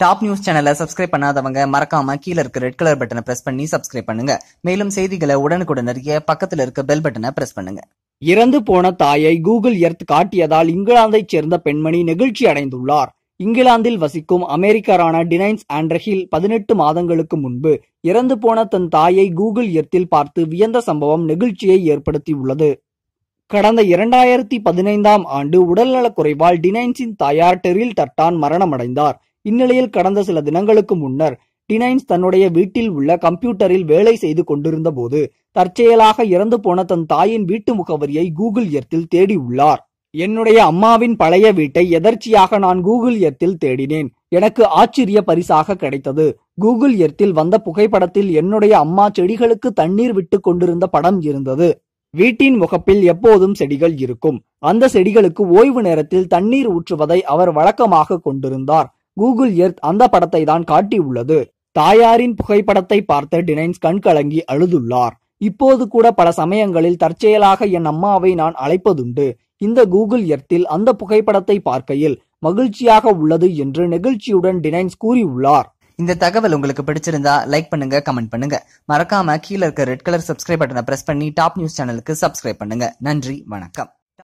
Top news சேனலை subscribe பண்ணாதவங்க மறக்காம கீழ இருக்க ரெட் கலர் பட்டனை பிரஸ் பண்ணி சப்ஸ்கிரைப் பண்ணுங்க. மேலும் செய்திகளை உடனுக்குடன் அறிய பக்கத்தில் இருக்க பெல் பட்டனை பிரஸ் பண்ணுங்க. இறந்து போன தாயை கூகுள் எர்த் காட்டியதால் இங்கிலாந்தைச் சேர்ந்த பெண்மணி நெகிழ்ச்சி அடைந்துள்ளார். இங்கிலாந்தில் வசிக்கும் அமெரிக்கரான டினைன்ஸ் ஆண்ட்ரஹில் பதினெட்டு மாதங்களுக்கு முன்பு இறந்து போன தன் தாயை கூகுள் எர்த்தில் பார்த்து வியந்த சம்பவம் நெகிழ்ச்சியை ஏற்படுத்தியுள்ளது. கடந்த இரண்டாயிரத்தி பதினைந்தாம் ஆண்டு உடல்நலக் குறைவால் டினைன்ஸின் தாயார் டெரில் தட்டான் மரணமடைந்தார். இந்நிலையில் கடந்த சில தினங்களுக்கு முன்னர் டினைன்ஸ் தன்னுடைய வீட்டில் உள்ள கம்ப்யூட்டரில் வேலை செய்து கொண்டிருந்த போது தற்செயலாக இறந்து போன தன் தாயின் வீட்டு முகவரியை கூகுள் எர்த்தில் தேடியுள்ளார் என்னுடைய அம்மாவின் பழைய வீட்டை எதர்ச்சியாக நான் கூகுள் எர்த்தில் தேடினேன். எனக்கு ஆச்சரிய பரிசாக கிடைத்தது. கூகுள் எர்த்தில் வந்த புகைப்படத்தில் என்னுடைய அம்மா செடிகளுக்கு தண்ணீர் விட்டு கொண்டிருந்த படம் இருந்தது. வீட்டின் முகப்பில் எப்போதும் செடிகள் இருக்கும். அந்த செடிகளுக்கு ஓய்வு நேரத்தில் தண்ணீர் ஊற்றுவதை அவர் வழக்கமாக கொண்டிருந்தார். கூகுள் எர்த் அந்த படத்தை தான் காட்டியுள்ளது. தாயாரின் புகைப்படத்தை பார்த்த டினைன்ஸ் கண்கலங்கி அழுதுள்ளார். இப்போது கூட பல சமயங்களில் தற்செயலாக என் அம்மாவை நான் அழைப்பதுண்டு. இந்த கூகுள் எர்த்தில் அந்த புகைப்படத்தை பார்க்கையில் மகிழ்ச்சியாக உள்ளது என்று நெகிழ்ச்சியுடன் டினைன்ஸ் கூறியுள்ளார். இந்த தகவல் உங்களுக்கு பிடிச்சிருந்தா லைக் பண்ணுங்க கமெண்ட் பண்ணுங்க. மறக்காம கீழ இருக்க ரெட் கலர் சப்ஸ்கிரைப் பட்டனை பிரஸ் பண்ணி டாப் நியூஸ் சேனலுக்கு சப்ஸ்கிரைப் பண்ணுங்க. நன்றி வணக்கம்.